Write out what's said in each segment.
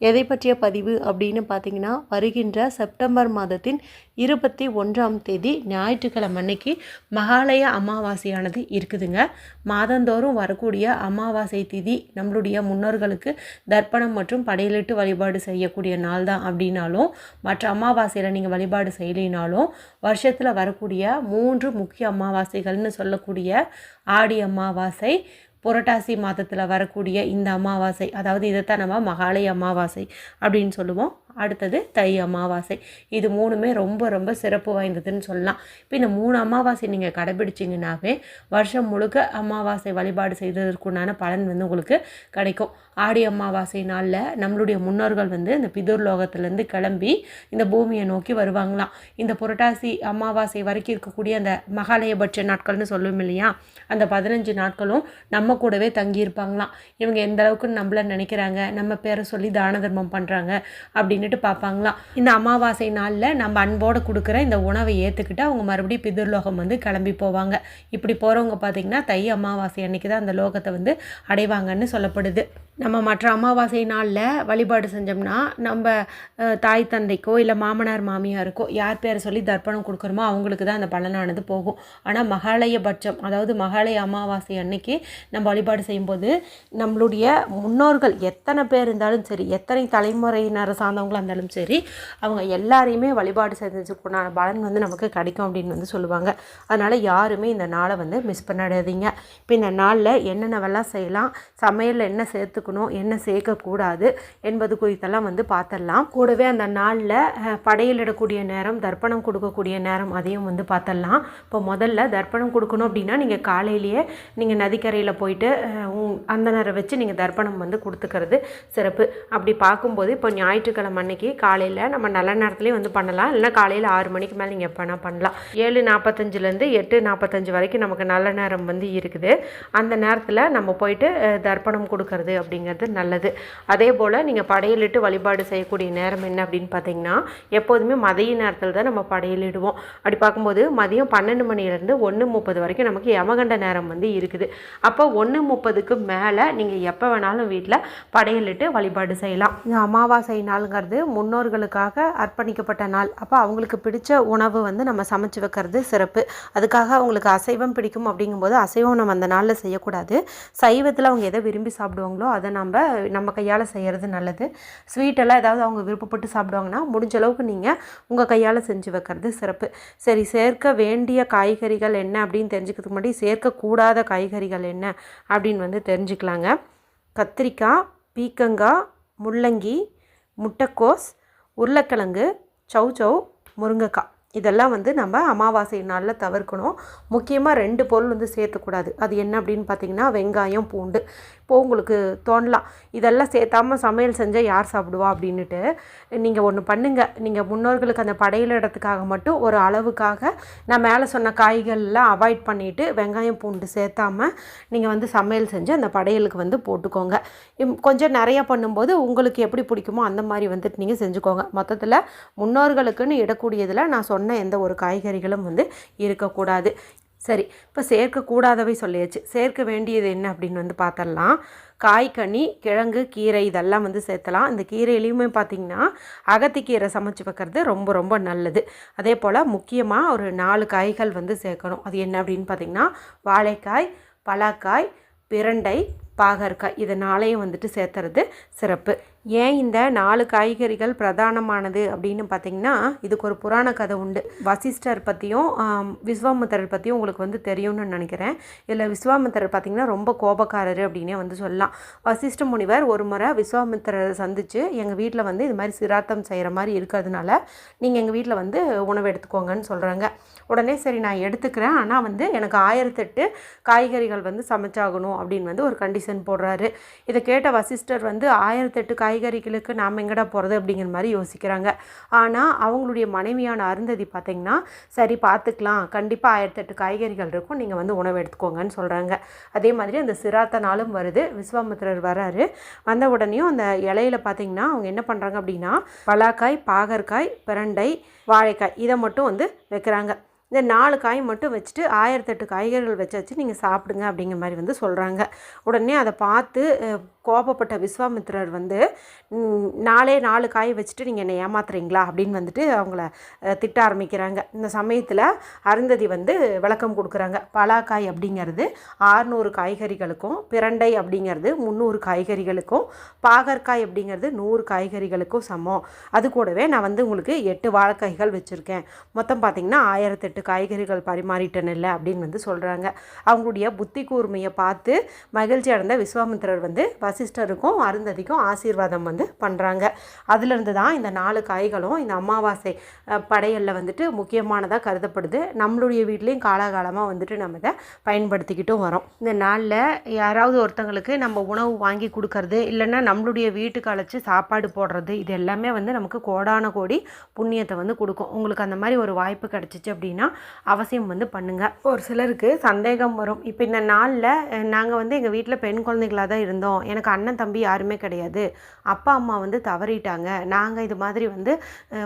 எதை பற்றிய பதிவு அப்படின்னு பார்த்தீங்கன்னா வருகின்ற செப்டம்பர் மாதத்தின் இருபத்தி ஒன்றாம் தேதி ஞாயிற்றுக்கிழமை அன்னைக்கு மகாலய அமாவாசையானது இருக்குதுங்க. மாதந்தோறும் வரக்கூடிய அமாவாசை திதி நம்மளுடைய முன்னோர்களுக்கு தர்ப்பணம் மற்றும் படையலிட்டு வழிபாடு செய்யக்கூடிய நாள் தான் அப்படின்னாலும் மற்ற அமாவாசையில் நீங்கள் வழிபாடு செய்யலினாலும் வருஷத்தில் வரக்கூடிய மூன்று முக்கிய அமாவாசைகள்னு சொல்லக்கூடிய ஆடி அமாவாசை புரட்டாசி மாதத்தில் வரக்கூடிய இந்த அமாவாசை அதாவது இதைத்தான் நம்ம மகாலய அமாவாசை அப்படின்னு சொல்லுவோம். அடுத்தது தை அமாவாசை. இது மூணுமே ரொம்ப ரொம்ப சிறப்பு வாய்ந்ததுன்னு சொல்லலாம். இப்போ இந்த மூணு அமாவாசை நீங்கள் கடைபிடிச்சிங்கனாவே வருஷம் முழுக்க அமாவாசை வழிபாடு செய்ததற்குண்டான பலன் வந்து உங்களுக்கு கிடைக்கும். ஆடி அமாவாசை நாளில் நம்மளுடைய முன்னோர்கள் வந்து இந்த பிதூர் லோகத்துலேருந்து கிளம்பி இந்த பூமியை நோக்கி வருவாங்களாம். இந்த புரட்டாசி அமாவாசை வரைக்கும் இருக்கக்கூடிய அந்த மகாலயபட்ச நாட்கள்னு சொல்லுவோம் இல்லையா? அந்த பதினஞ்சு நாட்களும் நம்ம கூடவே தங்கியிருப்பாங்களாம். இவங்க எந்த அளவுக்கு நம்மள நினைக்கிறாங்க? நம்ம பேரை சொல்லி தான தர்மம் பண்ணுறாங்க அப்படின்னு அப்படின்னுட்டு பார்ப்பாங்களாம். இந்த அமாவாசை நாளில் நம்ம அன்போடு கொடுக்குற இந்த உணவை ஏற்றுக்கிட்டு அவங்க மறுபடியும் பிதிர்லோகம் வந்து கிளம்பி போவாங்க. இப்படி போகிறவங்க பார்த்திங்கன்னா தை அமாவாசை அன்னைக்கு தான் அந்த லோகத்தை வந்து அடைவாங்கன்னு சொல்லப்படுது. நம்ம மற்ற அமாவாசை நாளில் வழிபாடு செஞ்சோம்னா நம்ம தாய் தந்தைக்கோ இல்லை மாமனார் மாமியாருக்கோ யார் பேரை சொல்லி தர்ப்பணம் கொடுக்குறோமோ அவங்களுக்கு தான் அந்த பலனானது போகும். ஆனால் மகாலய பட்சம் அதாவது மகாலய அமாவாசை அன்னைக்கு நம்ம வழிபாடு செய்யும்போது நம்மளுடைய முன்னோர்கள் எத்தனை பேர் இருந்தாலும் சரி எத்தனை தலைமுறையினரை சார்ந்தவங்களாக இருந்தாலும் சரி அவங்க எல்லாரையுமே வழிபாடு செஞ்சதுக்குண்டான பலன் வந்து நமக்கு கிடைக்கும் அப்படின்னு வந்து சொல்லுவாங்க. அதனால் யாருமே இந்த நாளை வந்து மிஸ் பண்ணிடாதீங்க. இப்போ இந்த நாளில் என்னென்னவெல்லாம் செய்யலாம் சமையலில் என்ன சேர்த்துக்கணும் என்ன சேர்க்கக்கூடாது என்பது குறித்தெல்லாம் வந்து பார்த்துடலாம். கூடவே அந்த நாளில் படையலிடக்கூடிய நேரம் தர்ப்பணம் கொடுக்கக்கூடிய நேரம் அதையும் வந்து பார்த்துடலாம். இப்போ முதல்ல தர்ப்பணம் கொடுக்கணும் அப்படின்னா நீங்கள் காலையிலேயே நீங்கள் நதிக்கரையில் போயிட்டு அந்த நேரம் வச்சு நீங்கள் தர்ப்பணம் வந்து கொடுத்துக்கிறது சிறப்பு. அப்படி பார்க்கும்போது இப்போ ஞாயிற்றுக்கிழமை அன்னைக்கு காலையில் நம்ம நல்ல நேரத்துலேயும் வந்து பண்ணலாம். இல்லைன்னா காலையில் ஆறு மணிக்கு மேலே நீங்கள் எப்போ வேணால் பண்ணலாம். ஏழு நாற்பத்தஞ்சிலேருந்து எட்டு நாற்பத்தஞ்சு வரைக்கும் நமக்கு நல்ல நேரம் வந்து இருக்குது. அந்த நேரத்தில் நம்ம போயிட்டு தர்ப்பணம் கொடுக்கறது அப்படிங்கிறது நல்லது. அதே போல் நீங்கள் படையலிட்டு வழிபாடு செய்யக்கூடிய நேரம் என்ன அப்படின்னு பார்த்தீங்கன்னா எப்போதுமே மதிய நேரத்தில் தான் நம்ம படையலிடுவோம். அப்படி பார்க்கும்போது மதியம் பன்னெண்டு மணிலேருந்து ஒன்று முப்பது வரைக்கும் நமக்கு யமகண்ட நேரம் வந்து இருக்குது. அப்போ ஒன்று முப்பதுக்கு மேலே நீங்கள் எப்போ வேணாலும் வீட்டில் படையலிட்டு வழிபாடு செய்யலாம். அமாவாசை நாளுங்கிறது முன்னோர்களுக்காக அர்ப்பணிக்கப்பட்ட நாள். அப்போ அவங்களுக்கு பிடிச்ச உணவு வந்து நம்ம சமைச்சு வைக்கிறது சிறப்பு. அதுக்காக அவங்களுக்கு அசைவம் பிடிக்கும் அப்படிங்கும்போது அசைவம் நம்ம அந்த நாளில் செய்யக்கூடாது. சைவத்தில் அவங்க எதை விரும்பி சாப்பிடுவாங்களோ அதை நம்ம நம்ம கையால் செய்கிறது நல்லது. ஸ்வீட்டெல்லாம் ஏதாவது அவங்க விருப்பப்பட்டு சாப்பிடுவாங்கன்னா முடிஞ்ச அளவுக்கு நீங்கள் உங்கள் கையால் செஞ்சு வைக்கிறது சிறப்பு. சரி சேர்க்க வேண்டிய காய்கறிகள் என்ன அப்படின்னு தெரிஞ்சுக்கிறதுக்கு முன்னாடி சேர்க்கக்கூடாத காய்கறிகள் என்ன அப்படின்னு வந்து தெரிஞ்சுக்கலாங்க. கத்திரிக்காய் பீக்கங்காய் முள்ளங்கி முட்டைக்கோஸ் உருளைக்கிழங்கு சௌசௌ முருங்கைக்காய் இதெல்லாம் வந்து நம்ம அமாவாசை நாளில் தவிர்க்கணும். முக்கியமாக ரெண்டு பொருள் வந்து சேர்த்துக்கூடாது. அது என்ன அப்படின்னு பார்த்தீங்கன்னா வெங்காயம் பூண்டு. இப்போ உங்களுக்கு தோணலாம். இதெல்லாம் சேர்த்தாம சமையல் செஞ்சால் யார் சாப்பிடுவா அப்படின்ட்டு நீங்கள் ஒன்று பண்ணுங்கள் நீங்கள் முன்னோர்களுக்கு அந்த படையிலிடத்துக்காக மட்டும் ஒரு அளவுக்காக நான் மேலே சொன்ன காய்கள்லாம் அவாய்ட் பண்ணிவிட்டு வெங்காயம் பூண்டு சேர்த்தாம நீங்கள் வந்து சமையல் செஞ்சு அந்த படையலுக்கு வந்து போட்டுக்கோங்க. கொஞ்சம் நிறையா பண்ணும்போது உங்களுக்கு எப்படி பிடிக்குமோ அந்த மாதிரி வந்துட்டு நீங்கள் செஞ்சுக்கோங்க. மொத்தத்தில் முன்னோர்களுக்குன்னு இடக்கூடியதில் நான் சொன்ன எந்த ஒரு காய்கறிகளும் வந்து இருக்கக்கூடாது. சரி இப்போ சேர்க்கக்கூடாதவை சொல்லியாச்சு. சேர்க்க வேண்டியது என்ன அப்படின்னு வந்து பார்த்துடலாம் காய்கனி கிழங்கு கீரை இதெல்லாம் வந்து சேர்த்தலாம். இந்த கீரையிலையுமே பார்த்திங்கன்னா அகத்திக்கீரை சமைச்சு வைக்கிறது ரொம்ப ரொம்ப நல்லது. அதே போல் முக்கியமாக ஒரு நாலு காய்கள் வந்து சேர்க்கணும். அது என்ன அப்படின்னு பார்த்திங்கன்னா வாழைக்காய் பலாக்காய் பிரண்டை பாகற்காய் இதை நாளையும் வந்துட்டு சேர்த்துறது சிறப்பு. ஏன் இந்த நாலு காய்கறிகள் பிரதானமானது அப்படின்னு பார்த்தீங்கன்னா இதுக்கு ஒரு புராண கதை உண்டு. வசிஷ்டர் பற்றியும் விஸ்வாமித்திரர் பற்றியும் உங்களுக்கு வந்து தெரியும்னு நினைக்கிறேன். இதில் விஸ்வாமித்தர் பார்த்தீங்கன்னா ரொம்ப கோபக்காரர் அப்படின்னே வந்து சொல்லலாம். வசிஷ்ட முனிவர் ஒரு முறை விஸ்வாமித்திரரை சந்தித்து எங்கள் வீட்டில் வந்து இது மாதிரி சிராத்தம் செய்கிற மாதிரி இருக்கிறதுனால நீங்கள் எங்கள் வீட்டில் வந்து உணவு எடுத்துக்கோங்கன்னு சொல்கிறாங்க உடனே சரி நான் எடுத்துக்கிறேன். ஆனால் வந்து எனக்கு ஆயிரத்தெட்டு காய்கறிகள் வந்து சமைச்சாகணும் அப்படின்னு வந்து ஒரு கண்டிஷன் ரீசன் போடுறாரு. இதை கேட்ட வசிஷ்டர் வந்து ஆயிரத்தெட்டு காய்கறிகளுக்கு நாம் எங்கடா போகிறது அப்படிங்கிற மாதிரி யோசிக்கிறாங்க. ஆனால் அவங்களுடைய மனைவியான அருந்ததி பார்த்திங்கன்னா சரி பார்த்துக்கலாம். கண்டிப்பாக ஆயிரத்தெட்டு காய்கறிகள் இருக்கும். நீங்கள் வந்து உணவு எடுத்துக்கோங்கன்னு சொல்கிறாங்க அதே மாதிரி அந்த சிராத்த நாளும் வருது. விஸ்வாமித்திரர் வராரு. வந்த உடனேயும் அந்த இலையில பார்த்தீங்கன்னா அவங்க என்ன பண்ணுறாங்க அப்படின்னா பலாக்காய் பாகற்காய் பிரண்டை வாழைக்காய் இதை மட்டும் வந்து வைக்கிறாங்க. இந்த நாலு காய் மட்டும் வச்சுட்டு ஆயிரத்தெட்டு காய்கறிகள் வச்சாச்சு வச்சு நீங்கள் சாப்பிடுங்க அப்படிங்கிற மாதிரி வந்து சொல்கிறாங்க உடனே அதை பார்த்து கோபப்பட்ட விஸ்வாமித்திரர் வந்து நாலே நாலு காய் வச்சுட்டு நீங்கள் என்னை ஏமாத்துறீங்களா? அப்படின்னு வந்துட்டு அவங்கள திட்ட ஆரம்பிக்கிறாங்க. இந்த சமயத்தில் அருந்ததி வந்து விளக்கம் கொடுக்குறாங்க. பலாக்காய் அப்படிங்கிறது ஆறுநூறு காய்கறிகளுக்கும் பிரண்டை அப்படிங்கிறது முந்நூறு காய்கறிகளுக்கும் பாகற்காய் அப்படிங்கிறது நூறு காய்கறிகளுக்கும் சமம். அது கூடவே நான் வந்து உங்களுக்கு எட்டு வாழைக்காய்கள் வச்சுருக்கேன். மொத்தம் பார்த்திங்கன்னா ஆயிரத்தெட்டு காய்கறிகள் பரிமாறிட்டேன் இல்லை அப்படின்னு வந்து சொல்கிறாங்க அவங்களுடைய புத்தி கூர்மையை பார்த்து மகிழ்ச்சி அடைந்த விஸ்வாமித்திரர் வந்து வசிஷ்டருக்கும் அருந்ததிக்கும் ஆசீர்வாதம் வந்து பண்ணுறாங்க அதுலேருந்து தான் இந்த நாலு காய்களும் இந்த அமாவாசை படையலில் வந்துட்டு முக்கியமானதாக கருதப்படுது. நம்மளுடைய வீட்லேயும் காலாகாலமாக வந்துட்டு நம்ம இதை பயன்படுத்திக்கிட்டும் வரோம். இந்த நாளில் யாராவது ஒருத்தங்களுக்கு நம்ம உணவு வாங்கி கொடுக்கறது இல்லைன்னா நம்மளுடைய வீட்டுக்கு அழைச்சி சாப்பாடு போடுறது இது எல்லாமே வந்து நமக்கு கோடான கோடி புண்ணியத்தை வந்து கொடுக்கும். உங்களுக்கு அந்த மாதிரி ஒரு வாய்ப்பு கிடச்சிச்சு அப்படின்னா அவசியம் வந்து பண்ணுங்கள் ஒரு சிலருக்கு சந்தேகம் வரும். இப்போ இந்த நாளில் நாங்கள் வந்து எங்கள் வீட்டில் பெண் குழந்தைகளாக தான் இருந்தோம் எனக்கு அண்ணன் தம்பி யாருமே கிடையாது. அப்பா அம்மா வந்து தவறிட்டாங்க. நாங்கள் இது மாதிரி வந்து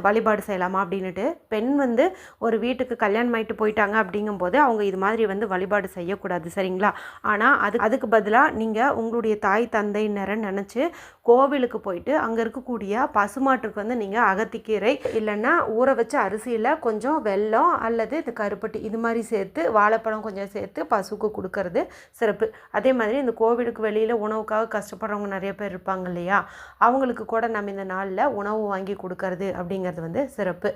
வழிபாடு செய்யலாமா அப்படின்ட்டு பெண் வந்து ஒரு வீட்டுக்கு கல்யாணம் ஆகிட்டு போயிட்டாங்க அப்படிங்கும்போது அவங்க இது மாதிரி வந்து வழிபாடு செய்யக்கூடாது சரிங்களா? ஆனால் அது அதுக்கு பதிலாக நீங்கள் உங்களுடைய தாய் தந்தையினரை நினச்சி கோவிலுக்கு போயிட்டு அங்கே இருக்கக்கூடிய பசுமாட்டுக்கு வந்து நீங்கள் அகத்திக்கீரை இல்லைன்னா ஊற வச்ச அரிசியில் கொஞ்சம் வெல்லம் அல்லது இது கருப்பட்டி இது மாதிரி சேர்த்து வாழைப்பழம் கொஞ்சம் சேர்த்து பசுக்கு கொடுக்கறது சிறப்பு. அதே மாதிரி இந்த கோவிலுக்கு வெளியில் உணவுக்காக கஷ்டப்படுறவங்க நிறைய பேர் இருப்பாங்க இல்லையா? அவங்களுக்கு கூட நம்ம இந்த நாளில் உணவு வாங்கி கொடுக்கறது அப்படிங்கிறது வந்து சிறப்பு.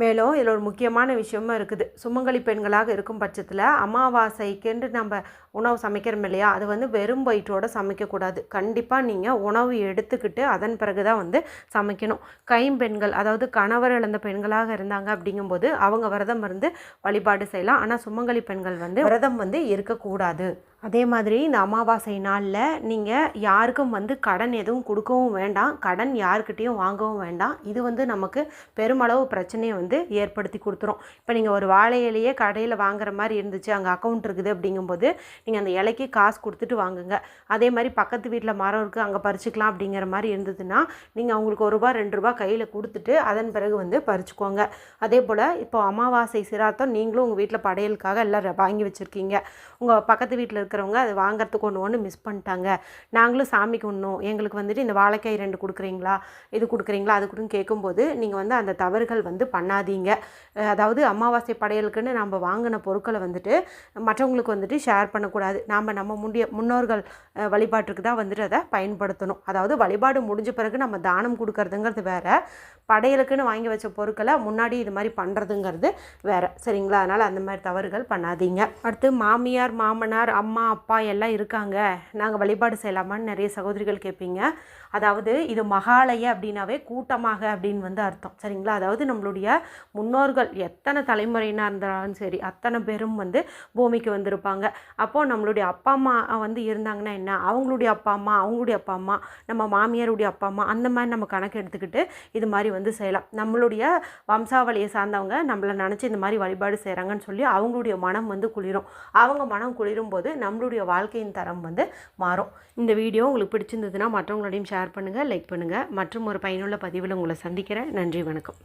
மேலும் இதில் ஒரு முக்கியமான விஷயமும் இருக்குது. சுமங்கலி பெண்களாக இருக்கும் பட்சத்தில் அமாவாசைக்குன்ட்டு நம்ம உணவு சமைக்கிறோம் இல்லையா? அது வந்து வெறும் வயிற்றோடு சமைக்கக்கூடாது. கண்டிப்பாக நீங்கள் உணவு எடுத்துக்கிட்டு அதன் பிறகு தான் வந்து சமைக்கணும். கைம்பெண்கள் அதாவது கணவர் இழந்த பெண்களாக இருந்தாங்க அப்படிங்கும்போது அவங்க விரதம் இருந்து வழிபாடு செய்யலாம். ஆனால் சுமங்கலி பெண்கள் வந்து விரதம் வந்து இருக்கக்கூடாது. அதே மாதிரி இந்த அமாவாசை நாளில் நீங்கள் யாருக்கும் வந்து கடன் எதுவும் கொடுக்கவும் வேண்டாம். கடன் யாருக்கிட்டேயும் வாங்கவும் வேண்டாம். இது வந்து நமக்கு பெருமளவு பிரச்சனையை வந்து ஏற்படுத்தி கொடுத்துரும். இப்போ நீங்கள் ஒரு வாழை இலையே கடையில் வாங்குற மாதிரி இருந்துச்சு அங்கே அக்கௌண்ட் இருக்குது அப்படிங்கும்போது நீங்கள் அந்த இலைக்கு காசு கொடுத்துட்டு வாங்குங்க. அதே மாதிரி பக்கத்து வீட்டில் மரம் இருக்குது அங்கே பறிச்சுக்கலாம் அப்படிங்கிற மாதிரி இருந்ததுன்னா நீங்கள் அவங்களுக்கு ஒரு ரூபா ரெண்டு ரூபா கையில் கொடுத்துட்டு அதன் பிறகு வந்து பறிச்சுக்கோங்க. அதே போல் இப்போ அமாவாசை சிராத்தம் நீங்களும் உங்கள் வீட்டில் படையலுக்காக எல்லாம் வாங்கி வச்சுருக்கீங்க. உங்கள் பக்கத்து வீட்டில் இருக்கிறவங்க அது வாங்குறதுக்கு ஒன்று ஒன்று மிஸ் பண்ணிட்டாங்க. நாங்களும் சாமிக்கு ஒன்றும் எங்களுக்கு வந்துட்டு இந்த வாழைக்காய் ரெண்டு கொடுக்குறீங்களா? இது கொடுக்குறீங்களா? அது கொடுன்னு கேட்கும்போது நீங்கள் வந்து அந்த தவறுகள் வந்து பண்ணாதீங்க. அதாவது அமாவாசை படையலுக்குன்னு நம்ம வாங்கின பொருட்களை வந்துட்டு மற்றவங்களுக்கு வந்துட்டு ஷேர் பண்ணக்கூடாது. நாம் நம்ம முன்னிய முன்னோர்கள் வழிபாட்டுக்கு தான் வந்துட்டு அதை பயன்படுத்தணும். அதாவது வழிபாடு முடிஞ்ச பிறகு நம்ம தானம் கொடுக்கறதுங்கிறது வேறு. படையலுக்குன்னு வாங்கி வச்ச பொருட்களை முன்னாடி இது மாதிரி பண்ணுறதுங்கிறது வேறு. சரிங்களா? அதனால் அந்த மாதிரி தவறுகள் பண்ணாதீங்க. அடுத்து மாமியார் மாமனார் அம்மா அப்பா எல்லாம் இருக்காங்க. நாங்கள் வழிபாடு செய்யலாமான்னு நிறைய சகோதரிகள் கேட்பீங்க. அதாவது இது மகாலய அப்படின்னாவே கூட்டமாக அப்படின்னு வந்து அர்த்தம். சரிங்களா? அதாவது நம்மளுடைய முன்னோர்கள் எத்தனை தலைமுறையினாக இருந்தாலும் சரி அத்தனை பேரும் வந்து பூமிக்கு வந்திருப்பாங்க. அப்போது நம்மளுடைய அப்பா அம்மா வந்து இருந்தாங்கன்னா என்ன? அவங்களுடைய அப்பா அம்மா அவங்களுடைய அப்பா அம்மா நம்ம மாமியாருடைய அப்பா அம்மா அந்த மாதிரி நம்ம கணக்கு எடுத்துக்கிட்டு இது மாதிரி வந்து செய்யலாம். நம்மளுடைய வம்சாவளியை சார்ந்தவங்க நம்மளை நினச்சி இந்த மாதிரி வழிபாடு செய்கிறாங்கன்னு சொல்லி அவங்களுடைய மனம் வந்து குளிரும். அவங்க மனம் குளிரும் போது நம்மளுடைய வாழ்க்கையின் தரம் வந்து மாறும். இந்த வீடியோ உங்களுக்கு பிடிச்சிருந்ததுன்னா மற்றவங்களோடையும் ஷேர் பண்ணுங்கள் லைக் பண்ணுங்கள் மற்றும் ஒரு பயனுள்ள பதிவில் உங்களை சந்திக்கிறேன். நன்றி வணக்கம்.